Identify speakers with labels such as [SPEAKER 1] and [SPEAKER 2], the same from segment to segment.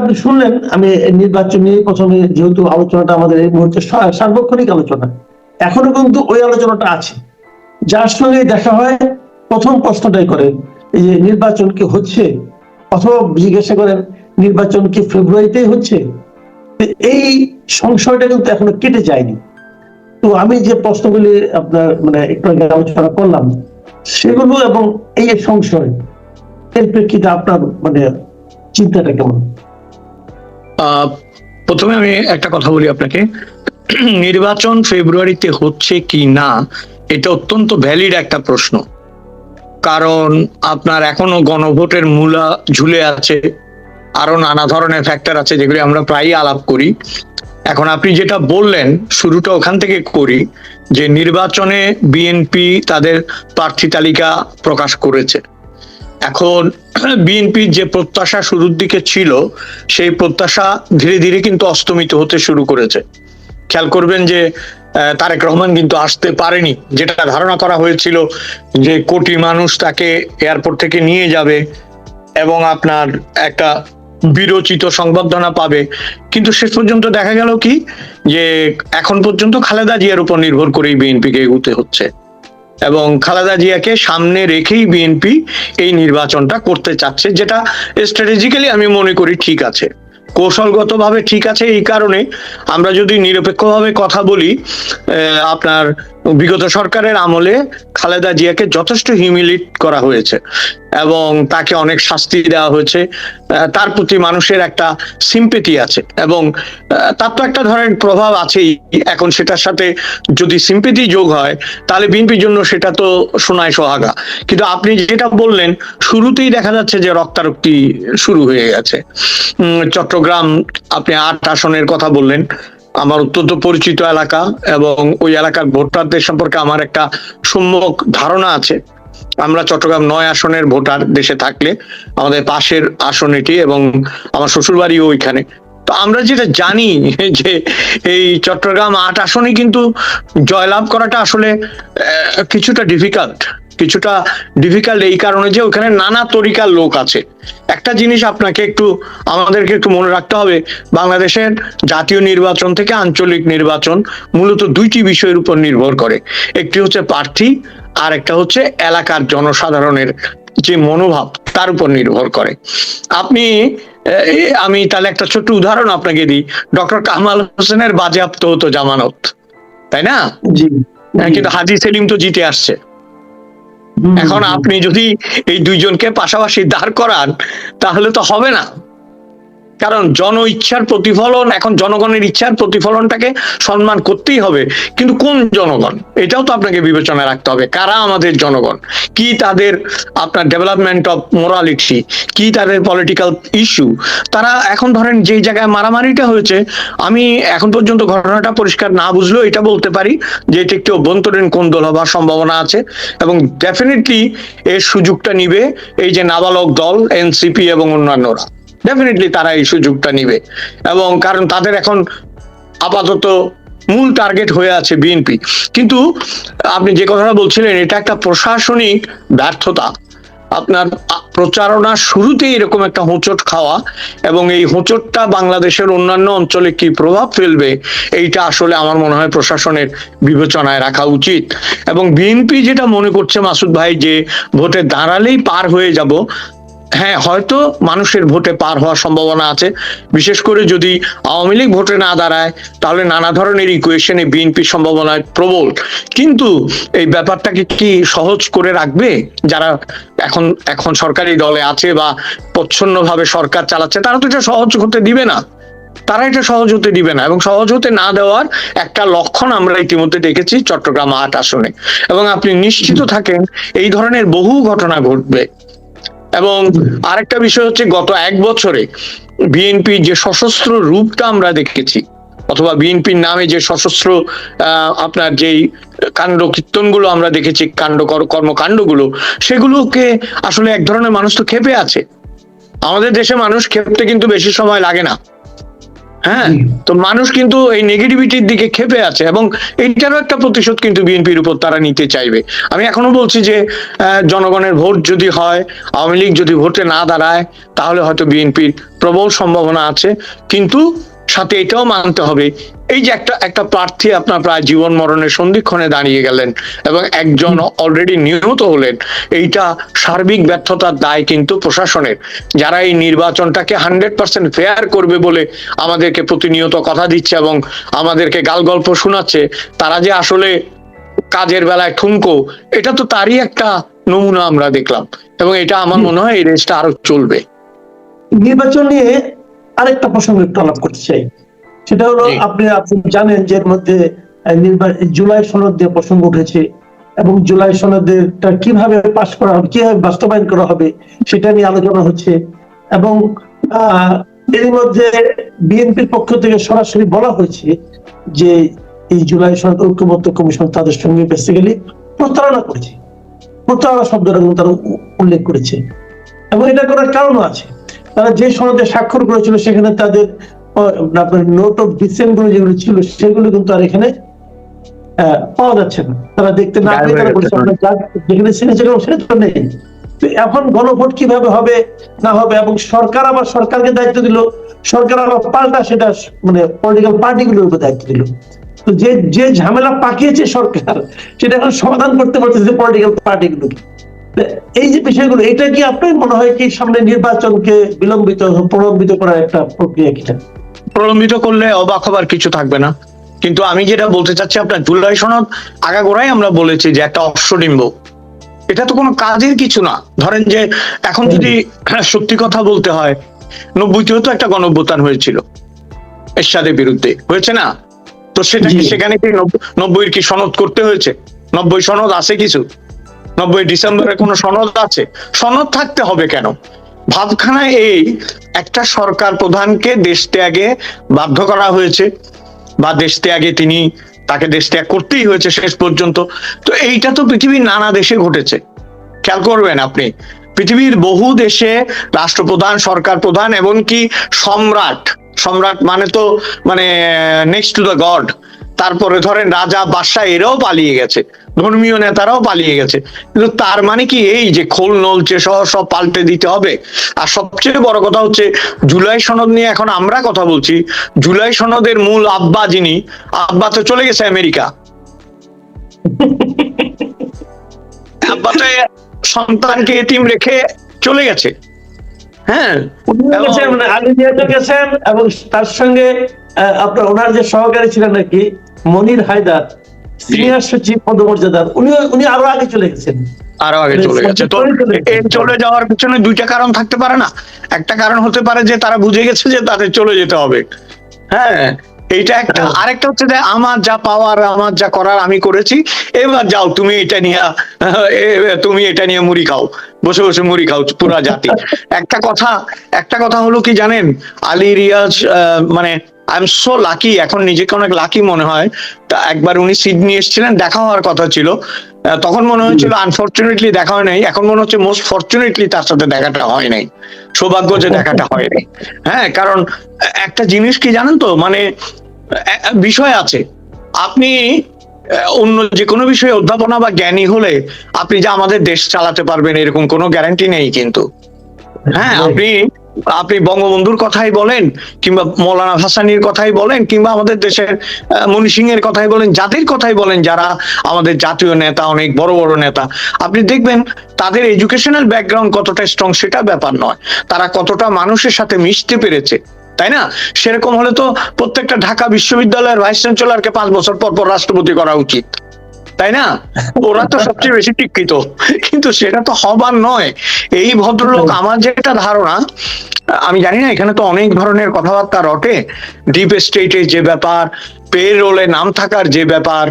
[SPEAKER 1] আপনি শুনলেন? আমি নির্বাচন প্রথমে যেহেতু আলোচনাটা আমাদের এই মুহূর্তে সার্বক্ষণিক আলোচনা, এখনও কিন্তু ওই আলোচনাটা আছে। যার সঙ্গে দেখা হয়, প্রথম প্রশ্নটাই যে নির্বাচন কি হচ্ছে? অথবা জিজ্ঞাসা করেন, নির্বাচন কি ফেব্রুয়ারিতেই হচ্ছে? এই সংশয়টা কিন্তু এখনও কেটে যায়নি। তো আমি যে প্রশ্নগুলি আপনার মানে একটু আগে আলোচনা করলাম, সেগুলো এবং এই সংশয়, এর প্রেক্ষিতে আপনার মানে চিন্তাটা কেমন?
[SPEAKER 2] প্রথমে আমি একটা কথা বলি আপনাকে। নির্বাচন ফেব্রুয়ারিতে হচ্ছে কি না, এটা অত্যন্ত ভ্যালিড একটা প্রশ্ন। কারণ আপনার এখনও গণভোটের মূলা ঝুলে আছে, আরও নানা ধরনের ফ্যাক্টর আছে যেগুলি আমরা প্রায়ই আলাপ করি। এখন আপনি যেটা বললেন, শুরুটা ওখান থেকে করি যে নির্বাচনে বিএনপি তাদের প্রার্থী তালিকা প্রকাশ করেছে। এখন বিএনপির যে প্রত্যাশা শুরুর দিকে ছিল, সেই প্রত্যাশা ধীরে ধীরে কিন্তু অস্তমিত হতে শুরু করেছে। খেয়াল করবেন যে তারেক রহমান কিন্তু আসতে পারেনি। যেটা ধারণা করা হয়েছিল যে কোটি মানুষ তাকে এয়ারপোর্ট থেকে নিয়ে যাবে এবং আপনার একটা বিরচিত সংবর্ধনা পাবে। কিন্তু শেষ পর্যন্ত দেখা গেল কি, যে এখন পর্যন্ত খালেদা জিয়ার উপর নির্ভর করেই বিএনপিকে এগুতে হচ্ছে। এবং খালেদা জিয়াকে সামনে রেখেই বিএনপি এই নির্বাচনটা করতে চাচ্ছে, যেটা স্ট্র্যাটেজিক্যালি আমি মনে করি ঠিক আছে। কৌশলগতভাবে ঠিক আছে এই কারণে। আমরা যদি নিরপেক্ষভাবে কথা বলি আপনার বিগত সরকারের আমলে খালেদা জিয়াকে যথেষ্ট হিউমিলিট করা হয়েছে এবং তাকে অনেক শাস্তি দেওয়া হয়েছে। তার প্রতি মানুষের একটা সিম্পেথি আছে এবং তার তো একটা ধরনের প্রভাব আছেই। এখন সেটার সাথে যদি সিম্পেথি যোগ হয়, তাহলে বিএনপির জন্য সেটা তো সোনায় সোহাগা। কিন্তু আপনি যেটা বললেন, শুরুতেই দেখা যাচ্ছে যে রক্তারক্তি শুরু হয়ে গেছে। চট্টগ্রাম আপনি আট আসনের কথা বললেন। আমার অত্যন্ত পরিচিত এলাকা এবং ওই এলাকার ভোটারদের সম্পর্কে আমার একটা সম্যক ধারণা আছে। আমরা চট্টগ্রাম নয় আসনের ভোটার দেশে থাকলে আমাদের পাশের আসন এটি এবং আমার শ্বশুরবাড়িও ওইখানে। তো আমরা যেটা জানি যে এই চট্টগ্রাম আট আসনে কিন্তু জয়লাভ করাটা আসলে কিছুটা ডিফিকাল্ট কিছুটা ডিফিকাল্ট এই কারণে যে ওখানে নানা তরিকার লোক আছে। একটা জিনিস আপনাকে একটু আমাদেরকে একটু মনে রাখতে হবে বাংলাদেশের জাতীয় নির্বাচন থেকে আঞ্চলিক নির্বাচন মূলত দুইটি বিষয়ের উপর নির্ভর করে। একটি হচ্ছে প্রার্থী আর একটা হচ্ছে এলাকার জনসাধারণের যে মনোভাব তার উপর নির্ভর করে। আপনি আমি তাহলে একটা ছোট্ট উদাহরণ আপনাকে দিই। ডক্টর কামাল হোসেনের বাজেয়াপ্ত হতো জামানত তাই না?
[SPEAKER 1] জি।
[SPEAKER 2] হ্যাঁ, কিন্তু হাজি সেলিম তো জিতে আসছে। এখন আপনি যদি এই দুইজনকে পাশাপাশি দাঁড় করান তাহলে তো হবে না। কারণ জন ইচ্ছার প্রতিফলন, এখন জনগণের ইচ্ছার প্রতিফলনটাকে সম্মান করতেই হবে। কিন্তু কোন জনগণ? এটাও তো আপনাকে বিবেচনায় রাখতে হবে। কারা আমাদের জনগণ? কি তাদের আপনার ডেভেলপমেন্ট অফ মোরালিটি কি তাদের পলিটিক্যাল ইস্যু তারা এখন ধরেন যেই জায়গায় মারামারিটা হয়েছে, আমি এখন পর্যন্ত ঘটনাটা পরিষ্কার না বুঝলেও এটা বলতে পারি যে এটি একটি অভ্যন্তরীণ কোন্দল হবার সম্ভাবনা আছে এবং ডেফিনেটলি এর সুযোগটা নিবে এই যে নাবালক দল এনসিপি এবং অন্যান্যরা। ডেফিনেটলি তারা এই সুযোগটা নিবে। এবং কারণ তাদের এখন আপাতত মূল টার্গেট হয়ে আছে বিএনপি কিন্তু আপনি যে কথাটা বলছিলেন, এটা একটা প্রশাসনিক ব্যর্থতা। আপনার প্রচারণার শুরুতেই এরকম একটা হোঁচট খাওয়া এবং এই হোঁচটটা বাংলাদেশের অন্যান্য অঞ্চলে কি প্রভাব ফেলবে, এইটা আসলে আমার মনে হয় প্রশাসনের বিবেচনায় রাখা উচিত। এবং বিএনপি যেটা মনে করছে মাসুদ ভাই, যে ভোটে দাঁড়ালেই পার হয়ে যাব হ্যাঁ হয়তো মানুষের ভোটে পার হওয়ার সম্ভাবনা আছে। বিশেষ করে যদি আওয়ামী লীগ ভোটে না দাঁড়ায়, তাহলে নানা ধরনের ইকুয়েশনে বিএনপি সম্ভাবনায় প্রবল। কিন্তু এই ব্যাপারটাকে কি সহজ করে রাখবে? যারা এখন এখন সরকারি দলে আছে বা প্রচ্ছন্ন ভাবে সরকার চালাচ্ছে, তারা তো এটা সহজ হতে দিবে না। তারা এটা সহজ হতে দিবে না এবং সহজ হতে না দেওয়ার একটা লক্ষণ আমরা ইতিমধ্যে দেখেছি চট্টগ্রাম আট আসনে। এবং আপনি নিশ্চিত থাকেন, এই ধরনের বহু ঘটনা ঘটবে। এবং আরেকটা বিষয় হচ্ছে গত এক বছরে বিএনপি যে সশস্ত্র রূপটা আমরা দেখেছি, অথবা বিএনপির নামে যে সশস্ত্র আপনার যেই কাণ্ড কীর্তনগুলো আমরা দেখেছি, কাণ্ড কর- কর্মকাণ্ডগুলো, সেগুলোকে আসলে এক ধরনের মানুষ তো খেপে আছে। আমাদের দেশে মানুষ খেপতে কিন্তু বেশি সময় লাগে না। হ্যাঁ তো মানুষ কিন্তু এই নেগেটিভিটির দিকে খেপে আছে এবং এইটারও একটা প্রতিশোধ কিন্তু বিএনপির উপর তারা নিতে চাইবে। আমি এখনও বলছি যে আহ, জনগণের ভোট যদি হয় আওয়ামী লীগ যদি ভোটে না দাঁড়ায় তাহলে হয়তো বিএনপির প্রবল সম্ভাবনা আছে। কিন্তু সাথে এটাও মানতে হবে। এই যে একটা একটা প্রার্থী আপনার প্রায় জীবন মরণের সন্ধিক্ষণে দাঁড়িয়ে গেলেন এবং একজন অলরেডি নিহত হলেন এইটা সার্বিক ব্যর্থতার দায় কিন্তু প্রশাসনের। যারা এই নির্বাচনটাকে হান্ড্রেড পার্সেন্ট ফেয়ার করবে বলে আমাদেরকে প্রতিনিয়ত কথা দিচ্ছে এবং আমাদেরকে গাল গল্প শোনাচ্ছে তারা যে আসলে কাজের বেলায় ঠুনকো এটা তো তারই একটা নমুনা আমরা দেখলাম। এবং এটা আমার মনে হয় এই রেসটা আরও চলবে।
[SPEAKER 1] নির্বাচন নিয়ে আরেকটা প্রসঙ্গ একটু আলাপ করতে চাই। সেটা হলো আপনি আপনি জানেন যে এর মধ্যে জুলাই সনদ দিয়ে প্রসঙ্গ উঠেছে এবং জুলাই সনদেরটা কীভাবে পাশ করা হবে কীভাবে বাস্তবায়ন করা হবে সেটা নিয়ে আলোচনা হচ্ছে এবং আহ, এর মধ্যে বিএনপির পক্ষ থেকে সরাসরি বলা হয়েছে যে এই জুলাই সনদ ঐক্যমত্য কমিশন তাদের সঙ্গে বেসিক্যালি প্রতারণা করেছে। প্রতারণা শব্দটা কিন্তু তারা উল্লেখ করেছে। এবং এটা করার কারণও আছে। তারা যে সনদে স্বাক্ষর করেছিল সেখানে তাদের আপনার নোট অফ ডিসেন্টগুলো যেগুলো ছিল সেগুলো কিন্তু আর এখানে পাওয়া যাচ্ছে না। তারা দেখতে না পেয়ে তারা বলছে যেখানে সিগনেচার সেটা তো নেই। তো এখন গণভোট কীভাবে হবে না হবে এবং সরকার আবার সরকারকে দায়িত্ব দিল সরকার আবার পাল্টা সেটা মানে পলিটিক্যাল পার্টিগুলোর উপর দায়িত্ব দিল। তো যে যে ঝামেলা পাকিয়েছে সরকার সেটা এখন সমাধান করতে পারতেছে পলিটিক্যাল পার্টিগুলোকে এই যে বিষয়গুলো এটা কি আপনার মনে হয় কি সামনে নির্বাচনকে বিলম্বিত প্রলম্বিত করার একটা প্রক্রিয়া কিনা
[SPEAKER 2] প্রলম্বিত করলে অবাক হবার কিছু থাকবে না। কিন্তু আমি যেটা বলতে চাচ্ছি আপনার জুলাই সনদ আগাগোড়াই আমরা বলেছি যে একটা অশ্বডিম্ব। এটা তো কোনো কাজের কিছু না। ধরেন যে এখন যদি সত্যি কথা বলতে হয় নব্বইতেও তো একটা গণভ্যুত্থান হয়েছিল এরশাদের বিরুদ্ধে। হয়েছে না? তো সেটা কি সেখানে কি নব্ব- নব্বইয়ের কি সনদ করতে হয়েছে? নব্বই সনদ আছে কিছু? নব্বই ডিসেম্বরে কোনো সনদ আছে? সনদ থাকতে হবে কেন? ভাবখানা এই একটা সরকার প্রধানকে দেশ ত্যাগে বাধ্য করা হয়েছে বা দেশ ত্যাগে তিনি তাকে দেশ ত্যাগ করতেই হয়েছে শেষ পর্যন্ত। তো এইটা তো পৃথিবীর নানা দেশে ঘটেছে। খেয়াল করবেন আপনি, পৃথিবীর বহু দেশে রাষ্ট্রপ্রধান, সরকার প্রধান, এমনকি সম্রাট সম্রাট মানে তো মানে নেক্সট টু দ্য গড তারপরে ধরেন রাজা বাদশাহ এরাও পালিয়ে গেছে ধর্মীয় নেতারাও পালিয়ে গেছে। কিন্তু তার মানে কি এই যে খোল নলচে সহ সব পাল্টে দিতে হবে? আর সবচেয়ে বড় কথা হচ্ছে জুলাই সনদ নিয়ে এখন আমরা কথা বলছি। জুলাই সনদের মূল আব্বা যিনি আব্বা তো চলে গেছে আমেরিকা। আব্বা তো সন্তানকে এতিম রেখে চলে গেছে। হ্যাঁ।
[SPEAKER 1] মানে আলী নিয়াজও গেছেন এবং তার সঙ্গে আপনার ওনার যে সহকারী ছিলেন নাকি মনির হায়দার সিনিয়র সচিব পদমর্যাদার উনি উনি আরও আগে চলে গেছেন।
[SPEAKER 2] আরও আগে চলে গেছে। তো এই চলে যাওয়ার পিছনে দুইটা কারণ থাকতে পারে না। একটা কারণ হতে পারে যে তারা বুঝে গেছে যে তাদের চলে যেতে হবে। হ্যাঁ। এইটা একটা।
[SPEAKER 1] হ্যাঁ।
[SPEAKER 2] আরেকটা হচ্ছে যে আমার যা পাওয়ার আমার যা করার আমি করেছি এবার যাও তুমি এটা নিয়ে তুমি এটা নিয়ে মুড়ি খাও। বসে বসে মুড়ি খাও পুরা জাতি। একটা কথা একটা কথা হলো কি জানেন? আলী রিয়াজ মানে আই এম সো লাকি এখন নিজেকে অনেক লাকি মনে হয়। তা একবার উনি সিডনি এসেছিলেন দেখা হওয়ার কথা ছিল। তখন মনে হয়েছিল আনফর্চুনেটলি দেখা হয় নাই। এখন মনে হচ্ছে মোস্ট ফর্চুনেটলি তার সাথে দেখাটা হয় নাই। সৌভাগ্য যে দেখাটা হয় নাই। হ্যাঁ কারণ একটা জিনিস কি জানেন তো? মানে বিষয় আছে। আপনি অন্য যে কোনো বিষয়ে অধ্যাপনা বা জ্ঞানী হলে আপনি যে আমাদের দেশ চালাতে পারবেন এরকম কোনো গ্যারান্টি নেই কিন্তু। হ্যাঁ আপনি আপনি বঙ্গবন্ধুর কথাই বলেন কিংবা মৌলানা ভাসানির কথাই বলেন কিংবা আমাদের দেশের মনি সিং এর কথাই বলেন যাদের কথাই বলেন যারা আমাদের জাতীয় নেতা অনেক বড় বড় নেতা। আপনি দেখবেন তাদের এডুকেশনাল ব্যাকগ্রাউন্ড কতটা স্ট্রং সেটা ব্যাপার নয়। তারা কতটা মানুষের সাথে মিশতে পেরেছে। তাই না? সেরকম হলে তো প্রত্যেকটা ঢাকা বিশ্ববিদ্যালয়ের ভাইস চ্যান্সেলরকে পাঁচ বছর পর পর রাষ্ট্রপতি করা উচিত। তাই না? ওরা তো সবচেয়ে বেশি শিক্ষিত। কিন্তু সেটা তো হবার নয়। এই ভদ্রলোক আমার যেটা ধারণা আমি জানি না এখানে তো অনেক ধরনের কথাবার্তা রটে। ডিপ স্টেটের যে ব্যাপার পে রোলে নাম থাকার যে ব্যাপার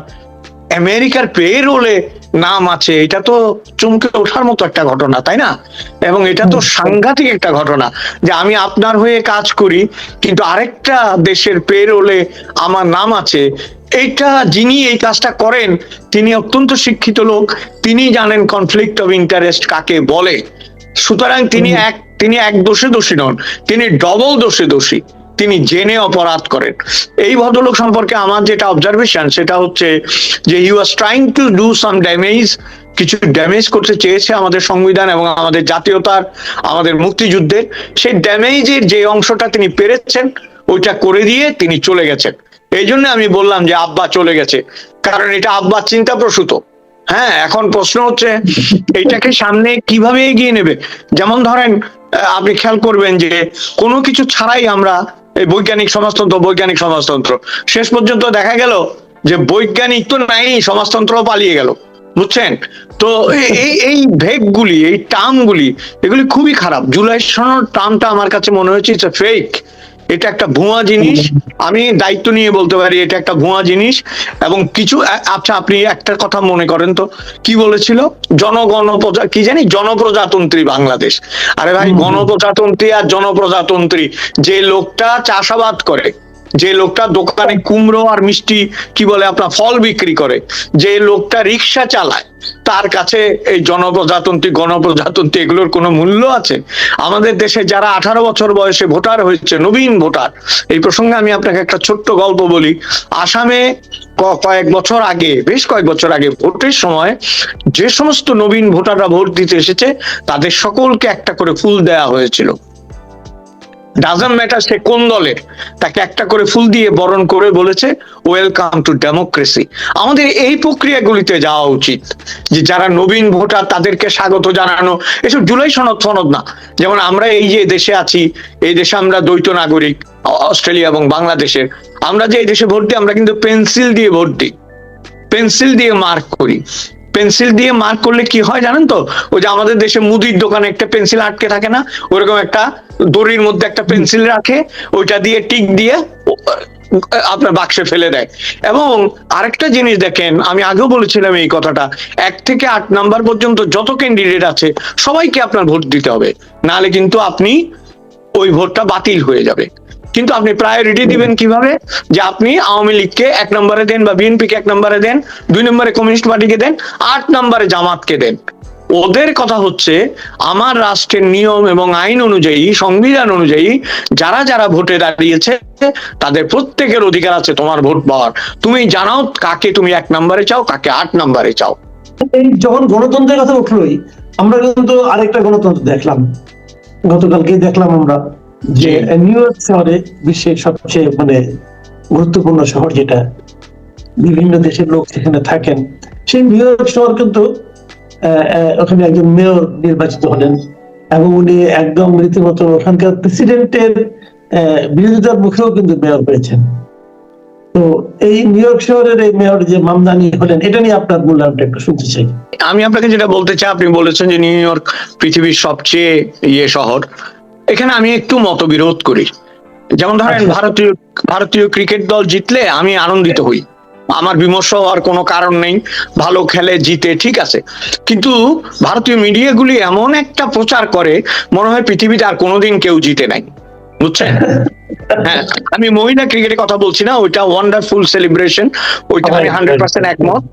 [SPEAKER 2] আমেরিকার পে রোলে নাম আছে এটা তো চমকে ওঠার মতো একটা ঘটনা তাই না? এবং এটা তো সাংঘাতিক একটা ঘটনা যে আমি আপনার হয়ে কাজ করি কিন্তু আরেকটা দেশের পে রোলে আমার নাম আছে। এইটা যিনি এই কাজটা করেন তিনি অত্যন্ত শিক্ষিত লোক তিনি জানেন কনফ্লিক্ট অফ ইন্টারেস্ট কাকে বলে। সুতরাং তিনি এক তিনি এক দোষে দোষী নন তিনি ডবল দোষে দোষী। তিনি জেনে অপরাধ করেন। এই ভদ্রলোক সম্পর্কে আমার যেটা অবজারভেশন সেটা হচ্ছে যে you was trying to do some damage কিছু ড্যামেজ করতে চেয়েছে আমাদের সংবিধান এবং আমাদের জাতীয়তার, আমাদের মুক্তিযুদ্ধের সেই ড্যামেজের যে অংশটা তিনি পেরেছেন, ওইটা করে দিয়ে তিনি চলে গেছেন। এই জন্য আমি বললাম যে আব্বা চলে গেছে। কারণ এটা আব্বার চিন্তা প্রসূত হ্যাঁ এখন প্রশ্ন হচ্ছে এইটাকে সামনে কীভাবে এগিয়ে নেবে? যেমন ধরেন আপনি খেয়াল করবেন যে কোনো কিছু ছাড়াই আমরা এই বৈজ্ঞানিক সমাজতন্ত্র বৈজ্ঞানিক সমাজতন্ত্র। শেষ পর্যন্ত দেখা গেল যে বৈজ্ঞানিক তো নাই সমাজতন্ত্র পালিয়ে গেল। বুঝছেন? তো এই- এই ভেগগুলি এই টার্মগুলি, এগুলি খুবই খারাপ। জুলাই সনদ টার্মটা আমার কাছে মনে হয়েছে ইটস ফেক এটা একটা ভুয়া জিনিস। আমি দায়িত্ব নিয়ে বলতে পারি এটা একটা ভুয়া জিনিস। এবং কিছু আচ্ছা আপনি একটা কথা মনে করেন তো। কি বলেছিল? জনগণ কি জানি? জনপ্রজাতন্ত্রী বাংলাদেশ। আরে ভাই। গণপ্রজাতন্ত্রী আর জনপ্রজাতন্ত্রী। যে লোকটা চাষাবাদ করে যে লোকটা দোকানে কুমড়ো আর মিষ্টি, কি বলে আপনার, ফল বিক্রি করে, যে লোকটা রিক্সা চালায়, তার কাছে এই জনপ্রজাতন্ত্রী, গণপ্রজাতন্ত্রী এগুলোর কোনো মূল্য আছে? আমাদের দেশে যারা আঠারো বছর বয়সে ভোটার হয়েছে, নবীন ভোটার, এই প্রসঙ্গে আমি আপনাকে একটা ছোট্ট গল্প বলি। আসামে কয়েক বছর আগে, বেশ কয়েক বছর আগে, ভোটের সময় যে সমস্ত নবীন ভোটাররা ভোট দিতে এসেছে, তাদের সকলকে একটা করে ফুল দেওয়া হয়েছিল। ডাজন্ট ম্যাটার সে কোন দলের তাকে একটা করে ফুল দিয়ে বরণ করে বলেছে ওয়েলকাম টু ডেমোক্রেসি আমাদের এই প্রক্রিয়াগুলিতে যাওয়া উচিত, যে যারা নবীন ভোটার, তাদেরকে স্বাগত জানানো। এসব জুলাই সনদ সনদ না। যেমন আমরা এই যে দেশে আছি, এই দেশে আমরা দ্বৈত নাগরিক অস্ট্রেলিয়া এবং বাংলাদেশের, আমরা যে এই দেশে ভোট দিই, আমরা কিন্তু পেন্সিল দিয়ে ভোট দিই। পেন্সিল দিয়ে মার্ক করি। পেন্সিল দিয়ে মার্ক করলে কি হয় জানেন তো? ওই যে আমাদের দেশে মুদির দোকানে একটা পেন্সিল আটকে থাকে না? ওরকম একটা দড়ির মধ্যে একটা পেন্সিল রাখে, ওইটা দিয়ে টিক দিয়ে আপনার বাক্সে ফেলে দেয়। এবং আরেকটা জিনিস দেখেন, আমি আগেও বলেছিলাম এই কথাটা, এক থেকে আট নাম্বার পর্যন্ত যত ক্যান্ডিডেট আছে, সবাইকে আপনার ভোট দিতে হবে। নাহলে কিন্তু আপনি ওই ভোটটা বাতিল হয়ে যাবে। কিন্তু আপনি প্রায়োরিটি দিবেন কীভাবে? যে আপনি আওয়ামী লীগকে এক নম্বরে দেন বা বিএনপি কে এক নম্বরে দেন, দুই নম্বরে কমিউনিস্ট পার্টিকে দেন, আট নম্বরে জামাতকে দেন। ওদের কথা হচ্ছে, আমার রাষ্ট্রের নিয়ম এবং আইন অনুযায়ী, সংবিধান অনুযায়ী, যারা যারা ভোটে দাঁড়িয়েছে, তাদের প্রত্যেকের অধিকার আছে তোমার ভোট পাওয়ার। তুমি জানাও কাকে তুমি এক নম্বরে চাও, কাকে আট নম্বরে চাও।
[SPEAKER 1] এই যখন গণতন্ত্রের কথা উঠলোই, আমরা কিন্তু আরেকটা গণতন্ত্র দেখলাম। গতকালকে দেখলাম আমরা। যে নিউ ইয়র্ক শহরে বিশ্বের সবচেয়ে মানে গুরুত্বপূর্ণ শহর যেটা বিভিন্ন দেশের লোক সেখানে থাকেন। সেই নিউ ইয়র্ক শহর কিন্তু ওখানে একজন মেয়র নির্বাচিত হলেন এবং উনি একদম রীতিমতো ওখানকার প্রেসিডেন্টের বিরোধিতার মুখেও কিন্তু মেয়র হয়েছেন। তো এই নিউ ইয়র্ক শহরের এই মেয়র যে মামদানি হলেন এটা নিয়ে আপনার মূল্যায়নটা একটু শুনতে চাই।
[SPEAKER 2] আমি আপনাকে যেটা বলতে চাই আপনি বলেছেন যে নিউ ইয়র্ক পৃথিবীর সবচেয়ে ইয়ে শহর। এখানে আমি একটু মতবিরোধ করি। যেমন ধরেন
[SPEAKER 1] আচ্ছা।
[SPEAKER 2] ভারতীয় ভারতীয় ক্রিকেট দল জিতলে আমি আনন্দিত হই। আমার বিমর্ষ হওয়ার কোনো কারণ নেই। ভালো খেলে জিতে ঠিক আছে। কিন্তু ভারতীয় মিডিয়াগুলি এমন একটা প্রচার করে মনে হয় পৃথিবীতে আর কোনোদিন কেউ জিতে নাই। বুঝছেন? হ্যাঁ আমি মহিলা ক্রিকেটের কথা বলছি না ওইটা ওয়ান্ডারফুল সেলিব্রেশন ওইটা আমি হান্ড্রেড পার্সেন্ট. একমত।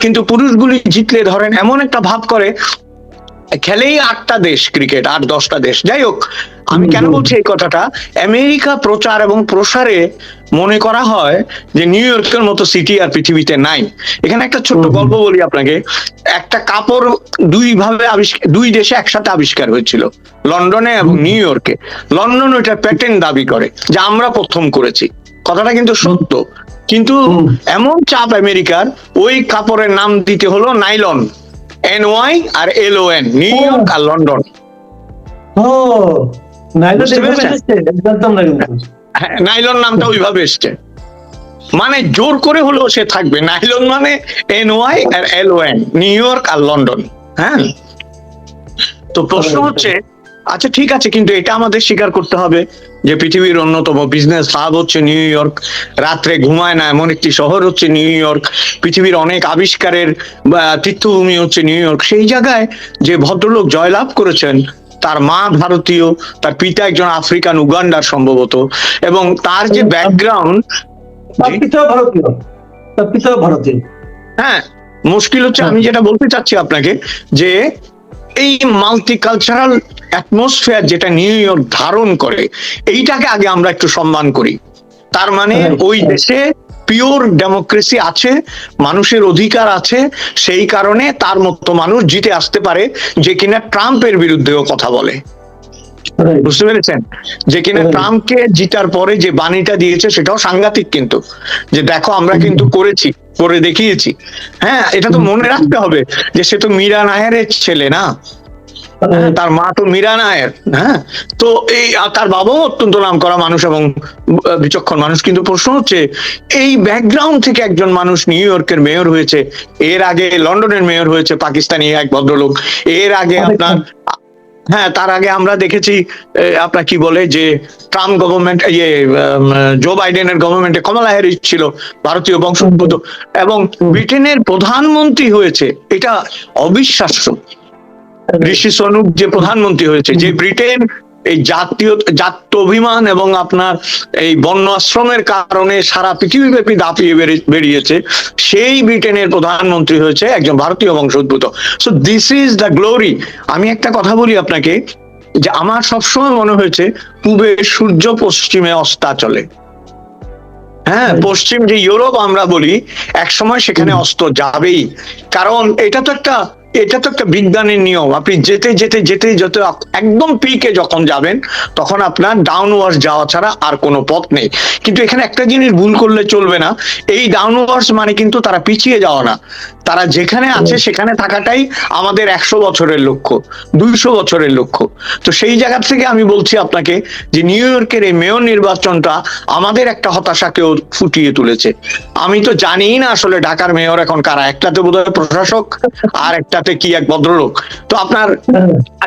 [SPEAKER 2] কিন্তু পুরুষগুলি জিতলে ধরেন এমন একটা ভাব করে খেলেই আটটা দেশ ক্রিকেট আট দশটা দেশ। যাই হোক আমি কেন বলছি এই কথাটা? আমেরিকা প্রচার এবং প্রসারে মনে করা হয় যে নিউ ইয়র্কের মতো সিটি আর পৃথিবীতে নাই। এখানে একটা ছোট্ট গল্প বলি আপনাকে। একটা কাপড় দুই ভাবে আবিষ্কার দুই দেশে একসাথে আবিষ্কার হয়েছিল লন্ডনে এবং নিউ ইয়র্কে। লন্ডন ওইটা প্যাটেন্ট দাবি করে যে আমরা প্রথম করেছি। কথাটা কিন্তু সত্য। কিন্তু এমন চাপ আমেরিকার ওই কাপড়ের নাম দিতে হলো নাইলন। এন ওয়াই আর L O N New York আর লন্ডন
[SPEAKER 1] ও
[SPEAKER 2] হ্যাঁ, নাইলন নামটা ওইভাবে এসছে। মানে জোর করে হলেও সে থাকবে। নাইলন মানে এন ওয়াই আর এল নিউ ইয়র্ক আর লন্ডন হ্যাঁ? তো প্রশ্ন হচ্ছে আচ্ছা ঠিক আছে কিন্তু এটা আমাদের স্বীকার করতে হবে যে পৃথিবীর অন্যতম বিজনেস হাব হচ্ছে নিউ ইয়র্ক রাত্রে ঘুমায় না এমন একটি শহর হচ্ছে নিউ ইয়র্ক পৃথিবীর অনেক আবিষ্কারের তীর্থভূমি হচ্ছে নিউ ইয়র্ক সেই জায়গায় যে ভদ্রলোক জয়লাভ করেছেন তার মা ভারতীয় তার পিতা একজন আফ্রিকান উগান্ডার সম্ভবত এবং তার যে ব্যাকগ্রাউন্ড
[SPEAKER 1] তার পিতাও ভারতীয়। তার ভারতীয়।
[SPEAKER 2] হ্যাঁ মুশকিল হচ্ছে আমি যেটা বলতে চাচ্ছি আপনাকে যে এই মাল্টিকালচারাল অ্যাটমসফিয়ার যেটা নিউ ইয়র্ক ধারণ করে এইটাকে আগে আমরা একটু সম্মান করি। তার মানে ওই দেশে পিওর ডেমোক্রেসি আছে মানুষের অধিকার আছে সেই কারণে তার মতো মানুষ জিতে আসতে পারে যে কিনা ট্রাম্পের বিরুদ্ধেও কথা বলে। বুঝতে পেরেছেন? যে কিনা ট্রাম্পকে জিতার পরে যে বাণীটা দিয়েছে সেটাও সাংঘাতিক কিন্তু। যে দেখো আমরা কিন্তু করেছি করে দেখিয়েছি। হ্যাঁ এটা তো মনে রাখতে হবে যে সে তো মীরা নায়ারের ছেলে না। হ্যাঁ, তার মা তো মীরা নায়ের হ্যাঁ? তো এই তার বাবাও অত্যন্ত নাম করা মানুষ এবং বিচক্ষণ মানুষ। কিন্তু প্রশ্ন হচ্ছে এই ব্যাকগ্রাউন্ড থেকে একজন মানুষ নিউ ইয়র্কের মেয়র হয়েছে এর আগে লন্ডনের মেয়র হয়েছে পাকিস্তানি এক ভদ্রলোক এর আগে আপনার হ্যাঁ তার আগে আমরা দেখেছি আপনার কি বলে যে ট্রাম্প গভর্নমেন্ট ইয়ে জো বাইডেনের গভর্নমেন্টে কমলা হ্যারিস ছিল ভারতীয় বংশোদ্ভূত। এবং ব্রিটেনের প্রধানমন্ত্রী হয়েছে এটা অবিশ্বাস্য। ঋষি সনুক যে প্রধানমন্ত্রী হয়েছে যে ব্রিটেন এই জাতীয় জাত্য অভিমান এবং আপনার এই বন্য আশ্রমের কারণে সারা পৃথিবীব্যাপী দাপিয়ে বেরিয়েছে সেই ব্রিটেনের প্রধানমন্ত্রী হয়েছে একজন ভারতীয় বংশোদ্ভূত। So this is the glory আমি একটা কথা বলি আপনাকে যে আমার সবসময় মনে হয়েছে পূবে সূর্য পশ্চিমে অস্তা চলে।
[SPEAKER 1] হ্যাঁ
[SPEAKER 2] পশ্চিম যে ইউরোপ আমরা বলি এক সময় সেখানে অস্ত যাবেই। কারণ এটা তো একটা এটা তো একটা বিজ্ঞানের নিয়ম। আপনি যেতে যেতে যেতে যেতে একদম পিকে যখন যাবেন তখন আপনার ডাউনওয়ার্স যাওয়া ছাড়া আর কোনো পথ নেই। কিন্তু এখানে একটা জিনিস ভুল করলে চলবে না। এই ডাউনওয়ার্স মানে কিন্তু তারা পিছিয়ে যাওয়া না। তারা যেখানে আছে সেখানে থাকাটাই আমাদের একশো বছরের লক্ষ্য দুইশো বছরের লক্ষ্য। তো সেই জায়গা থেকে আমি বলছি আপনাকে যে নিউ ইয়র্কের এই মেয়র নির্বাচনটা আমাদের একটা হতাশাকেও ফুটিয়ে তুলেছে। আমি তো জানিই না আসলে ঢাকার মেয়র এখন কারা। একটাতে বোধহয় প্রশাসক আর একটাতে কি এক ভদ্রলোক? তো আপনার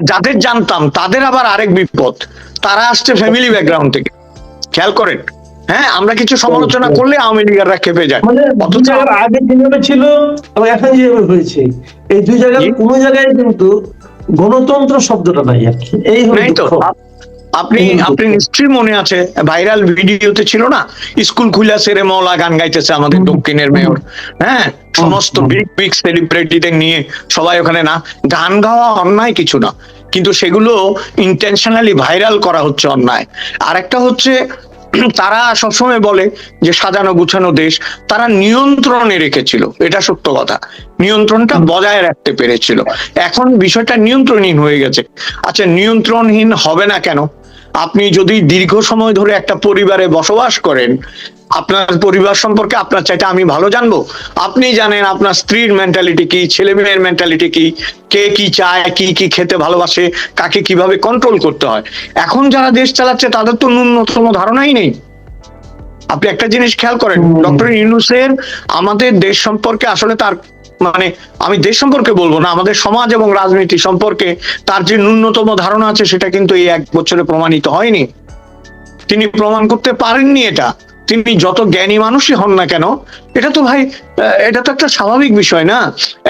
[SPEAKER 2] যাদের জানতাম তাদের আবার আরেক বিপদ। তারা আসছে ফ্যামিলি ব্যাকগ্রাউন্ড থেকে। খেয়াল করেন। হ্যাঁ আমরা কিছু সমালোচনা করলে আওয়ামী লীগাররা খেপে যায়।
[SPEAKER 1] মানে
[SPEAKER 2] অথচ
[SPEAKER 1] আগে যেভাবে ছিল এখন যেভাবে হয়েছে এই দুই
[SPEAKER 2] জায়গায়।
[SPEAKER 1] কোনো জায়গায় কিন্তু গণতন্ত্র শব্দটা নাই আর কি। এই
[SPEAKER 2] তো। আপনি। আপনি নিশ্চয়ই মনে আছে ভাইরাল ভিডিওতে ছিল না? স্কুল খুলা সেরে মৌলা গান গাইতেছে আমাদের দক্ষিণের মেয়র। হ্যাঁ? সমস্ত বিগ বিগ সেলিব্রিটিদের নিয়ে সবাই ওখানে না। গান গাওয়া অন্যায় কিছু না। কিন্তু সেগুলো ইন্টেনশনালি ভাইরাল করা হচ্ছে অন্যায়। আরেকটা হচ্ছে তারা সবসময় বলে যে সাজানো গুছানো দেশ তারা নিয়ন্ত্রণে রেখেছিল। এটা সত্য কথা। নিয়ন্ত্রণটা বজায় রাখতে পেরেছিল। এখন বিষয়টা নিয়ন্ত্রণহীন হয়ে গেছে। আচ্ছা নিয়ন্ত্রণহীন হবে না কেন? আপনি যদি দীর্ঘ সময় ধরে একটা পরিবারে বসবাস করেন আপনার পরিবার সম্পর্কে আপনার চাইতে আমি ভালো জানব। আপনি জানেন আপনার স্ত্রীর মেন্টালিটি কি ছেলে মেয়ের মেন্টালিটি কি কে কি চায় কি কি খেতে ভালোবাসে কাকে কীভাবে কন্ট্রোল করতে হয়। এখন যারা দেশ চালাচ্ছে তাদের তো ন্যূনতম ধারণাই নেই। আপনি একটা জিনিস খেয়াল করেন। ডক্টর ইউনুসের আমাদের দেশ সম্পর্কে আসলে তার মানে আমি দেশ সম্পর্কে বলব না, আমাদের সমাজ এবং রাজনীতি সম্পর্কে তার যে ন্যূনতম ধারণা আছে সেটা কিন্তু এই এক বছরে প্রমাণিত হয়নি। তিনি প্রমাণ করতে পারেননি এটা। তিনি যত জ্ঞানী মানুষই হন না কেন, এটা তো ভাই এটা তো একটা স্বাভাবিক বিষয় না।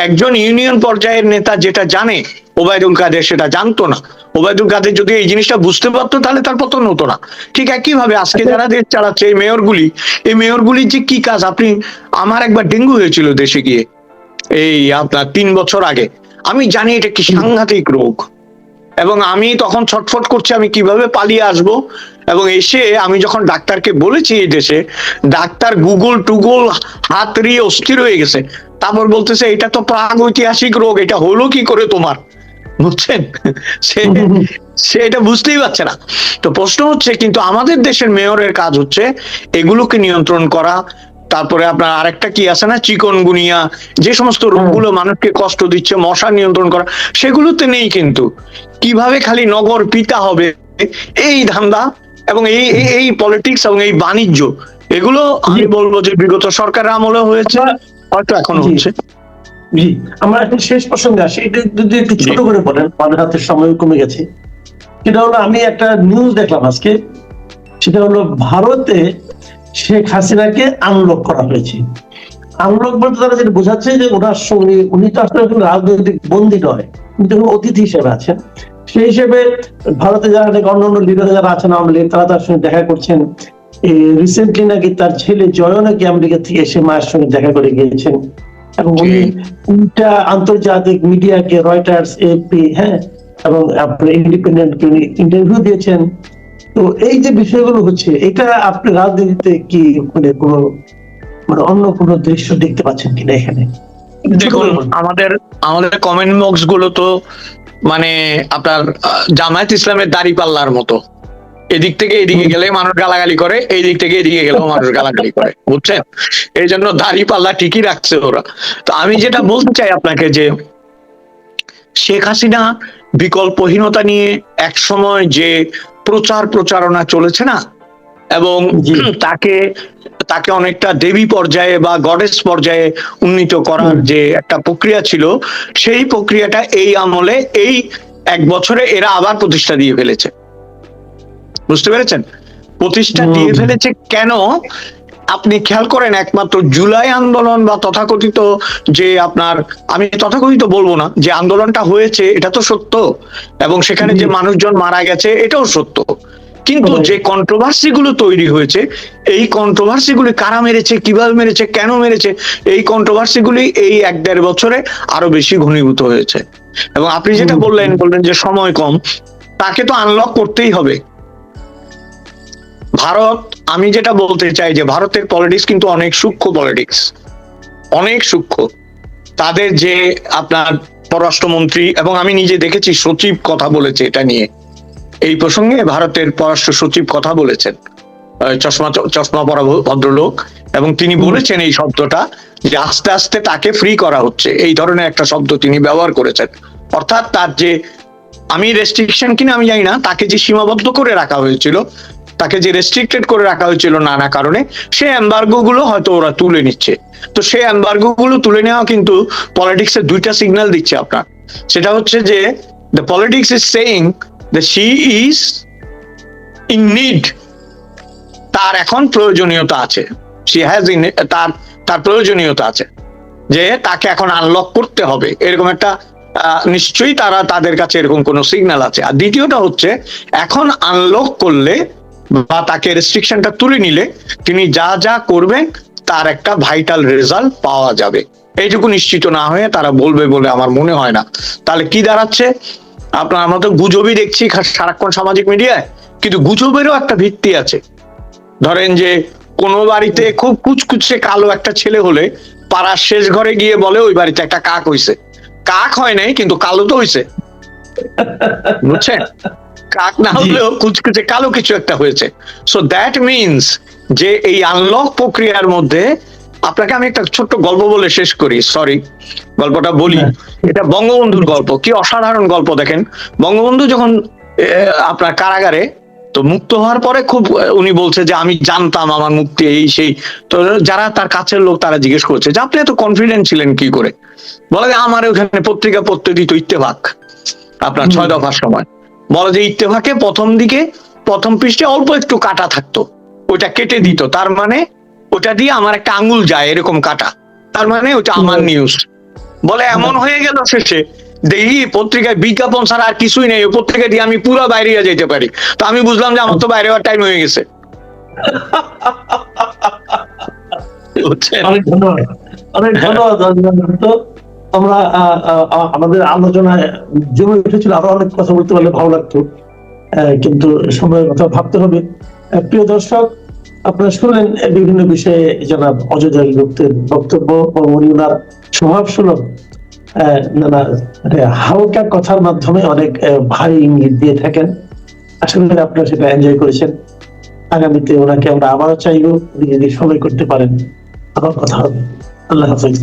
[SPEAKER 2] একজন ইউনিয়ন পর্যায়ের নেতা যেটা জানে, ওবায়দুল কাদের সেটা জানতো না। ওবায়দুল কাদের যদি এই জিনিসটা বুঝতে পারতো, তাহলে তার পতন হতো না। ঠিক একই ভাবে আজকে যারা দেশ চালাচ্ছে, এই মেয়রগুলি, এই মেয়রগুলির যে কি কাজ? আপনি, আমার একবার ডেঙ্গু হয়েছিল দেশে গিয়ে। এই আপনার তিন বছর আগে। আমি জানি এটা কি সাংঘাতিক রোগ। এবং আমি তখন ছটফট করছি আমি কীভাবে পালিয়ে আসব। এবং এসে আমি যখন ডাক্তারকে বলেছি এই দেশে, ডাক্তার গুগল টুগল হাত রিয়ে অস্থির হয়ে গেছে। তারপর বলতেছে, এটা তো প্রাগ ঐতিহাসিক রোগ, এটা হলো কি করে তোমার? বুঝছেন? সে সে এটা বুঝতেই পারছে না। তো প্রশ্ন হচ্ছে, কিন্তু আমাদের দেশের মেয়রের কাজ হচ্ছে এগুলোকে নিয়ন্ত্রণ করা তারপরে আপনার আরেকটা কি আছে না? চিকন গুনিয়া যে সমস্ত রোগগুলো মানুষকে কষ্ট দিচ্ছে মশা নিয়ন্ত্রণ করা সেগুলোতে নেই কিন্তু। কীভাবে খালি নগর পিতা হবে? এই ধান্দা এবং এই এই- পলিটিক্স এবং এই বাণিজ্য এগুলো আমি বলব যে বিগত সরকারের আমলে হয়েছে হয়তো
[SPEAKER 1] এখনও।
[SPEAKER 2] হচ্ছে।
[SPEAKER 1] জি। আমরা এখন শেষ প্রসঙ্গে আসি। এটা যদি একটু ছোট করে বলেন আমাদের হাতে সময় কমে গেছে। সেটা হলো আমি একটা নিউজ দেখলাম আজকে। সেটা হলো ভারতে শেখ হাসিনাকে আনলক করা হয়েছে। আনলক বলতে তারা যেটা বোঝাচ্ছে যে ওনার সঙ্গে উনি তো আসলে রাজনৈতিক বন্দী নয় কিন্তু উনি অতিথি হিসেবে আছেন। সেই হিসেবে ভারতে যারা নাকি অন্য অন্য লিডার যারা আছেন আওয়ামী লীগ তারা তার সঙ্গে দেখা করছেন। রিসেন্টলি নাকি তার ছেলে জয় নাকি আমেরিকা থেকে এসে মায়ের সঙ্গে দেখা করে গিয়েছেন। এবং উনি। উল্টা আন্তর্জাতিক মিডিয়াকে রয়টার্স এপি হ্যাঁ এবং আপনি ইন্ডিপেন্ডেন্ট ইন্টারভিউ দিয়েছেন। তো এই যে বিষয়গুলো হচ্ছে এটা আপনি রাজনীতিতে কি মানে কোনো মানে অন্য কোনো দৃশ্য দেখতে পাচ্ছেন কিনা এখানে?
[SPEAKER 2] দেখুন আমাদের আমাদের কমেন্ট বক্সগুলো তো মানে আপনার জামায়াত ইসলামের দাড়ি পাল্লার মতো। এদিক থেকে এদিকে গেলে মানুষ গালাগালি করে এই দিক থেকে এদিকে গেলেও মানুষ গালাগালি করে বুঝছেন? এই জন্য দাড়ি পাল্লা ঠিকই রাখছে ওরা। তো আমি যেটা বলতে চাই আপনাকে যে শেখ হাসিনা বিকল্পহীনতা নিয়ে এক সময় যে প্রচার প্রচারণা চলেছে না এবং তাকে তাকে অনেকটা দেবী পর্যায়ে বা গডেস পর্যায়ে উন্নীত করার যে একটা প্রক্রিয়া ছিল সেই প্রক্রিয়াটা এই আমলে এই এক বছরে এরা আবার প্রতিষ্ঠা দিয়ে ফেলেছে। বুঝতে পেরেছেন? প্রতিষ্ঠা দিয়ে ফেলেছে কেন? আপনি খেয়াল করেন একমাত্র জুলাই আন্দোলন বা তথাকথিত যে আপনার আমি তথাকথিত বলব না যে আন্দোলনটা হয়েছে এটা তো সত্য এবং সেখানে যে মানুষজন মারা গেছে এটাও সত্য। কিন্তু যে কন্ট্রোভার্সি গুলো তৈরি হয়েছে এই কন্ট্রোভার্সি গুলি কারা মেরেছে কীভাবে মেরেছে কেন মেরেছে এই কন্ট্রোভার্সি গুলি এই এক দেড় বছরে আরও বেশি ঘনীভূত হয়েছে। এবং আপনি যেটা বললেন বললেন যে সময় কম তাকে তো আনলক করতেই হবে। ভারত আমি যেটা বলতে চাই যে ভারতের পলিটিক্স কিন্তু অনেক সূক্ষ্ম পলিটিক্স অনেক সূক্ষ্ম। তাদের যে আপনার পররাষ্ট্রমন্ত্রী এবং আমি নিজে দেখেছি সচিব কথা বলেছে এটা নিয়ে। এই প্রসঙ্গে ভারতের পররাষ্ট্র সচিব কথা বলেছেন। চশমা চশমা পরা ভদ্রলোক। এবং তিনি বলেছেন এই শব্দটা যে আস্তে আস্তে তাকে ফ্রি করা হচ্ছে। এই ধরনের একটা শব্দ তিনি ব্যবহার করেছেন। অর্থাৎ তার যে আমি রেস্ট্রিকশন কিনা আমি জানি না তাকে যে সীমাবদ্ধ করে রাখা হয়েছিল তাকে যে রেস্ট্রিক্টেড করে রাখা হয়েছিল নানা কারণে সে এম্বার্গো গুলো হয়তো ওরা তুলে নিচ্ছে। তো সেই এম্বার্গো গুলো তুলে নেওয়া কিন্তু পলিটিক্স এর দুইটা সিগন্যাল দিচ্ছে আপনার। সেটা হচ্ছে যে the politics is saying the she is in need তার এখন প্রয়োজনীয়তা আছে। শি হ্যাজ ইন তার তার প্রয়োজনীয়তা আছে যে তাকে এখন আনলক করতে হবে। এরকম একটা নিশ্চয়ই তারা তাদের কাছে এরকম কোনো সিগন্যাল আছে। আর দ্বিতীয়টা হচ্ছে, এখন আনলক করলে বা তাকে রেস্ট্রিকশনটা তুলে নিলে তিনি যা যা করবেন, তার একটা ভাইটাল রেজাল্ট পাওয়া যাবে। এইটুকু নিশ্চিত না হয়ে তারা বলবে বলে আমার মনে হয় না। তাহলে কি দাঁড়াচ্ছে? আপনার, আমরা তো গুজবই দেখছি সারাক্ষণ সামাজিক মিডিয়ায়, কিন্তু গুজবেরও একটা ভিত্তি আছে। ধরেন যে, কোন বাড়িতে খুব কুচকুচে কালো একটা ছেলে হলে পাড়ার শেষ ঘরে গিয়ে বলে, ওই বাড়িতে একটা কাক হইছে। কাক হয় নাই, কিন্তু কালো তো হইছে। বুঝছেন? কাক না হলেও কুচকুচে কালো কিছু একটা হয়েছে। সো দ্যাট মিনস যে এই আনলক প্রক্রিয়ার মধ্যে আপনাকে আমি একটা ছোট্ট গল্প বলে শেষ করি সরি গল্পটা বলি।
[SPEAKER 1] হ্যাঁ।
[SPEAKER 2] এটা বঙ্গবন্ধুর গল্প কি অসাধারণ গল্প দেখেন। বঙ্গবন্ধু যখন আপনার কারাগারে তো মুক্ত হওয়ার পরে খুব উনি বলছে যে আমি জানতাম আমার মুক্তি এই সেই। তো যারা তার কাছের লোক তারা জিজ্ঞেস করছে যে আপনি এত কনফিডেন্ট ছিলেন কি করে? বলে আমার ওখানে পত্রিকা পড়তে দিত ইত্তেফাক আপনার ছয় দফার সময়। বলে যে ইত্তেফাকে প্রথম দিকে প্রথম পৃষ্ঠে অল্প একটু কাটা থাকতো। ওটা কেটে দিত। তার মানে ওটা দিয়ে আমার একটা আঙ্গুল যায় এরকম কাটা। তার মানে ওটা আমার নিউজ বলে এমন হয়ে গেল শেষে দেখি পত্রিকায় বিজ্ঞাপন ছাড়া আর কিছুই নেই। ওই পত্রিকা দিয়ে আমি পুরো বাইরে যেতে পারি। তো আমি বুঝলাম যে আমার তো বাইরে হওয়ার টাইম হয়ে গেছে।
[SPEAKER 1] অনেক ধন্যবাদ। অনেক ধন্যবাদ আমরা আমাদের আলোচনায় জমে উঠেছিল, আরও অনেক কথা বলতে পারলে ভালো লাগতো। কিন্তু সময়ের কথা ভাবতে হবে। প্রিয় দর্শক, আপনারা শুনলেন বিভিন্ন বিষয়ে জনাব অযোধ্যা গুপ্তের বক্তব্য উনি ওনার স্বভাব সুলভ নানা মানে হালকা কথার মাধ্যমে অনেক ভারী ইঙ্গিত দিয়ে থাকেন। আসলে আপনারা সেটা এনজয় করেছেন। আগামীতে ওনাকে আমরা আবারও চাইব যদি সময় করতে পারেন, আবার কথা হবে। আল্লাহ হাফিজ।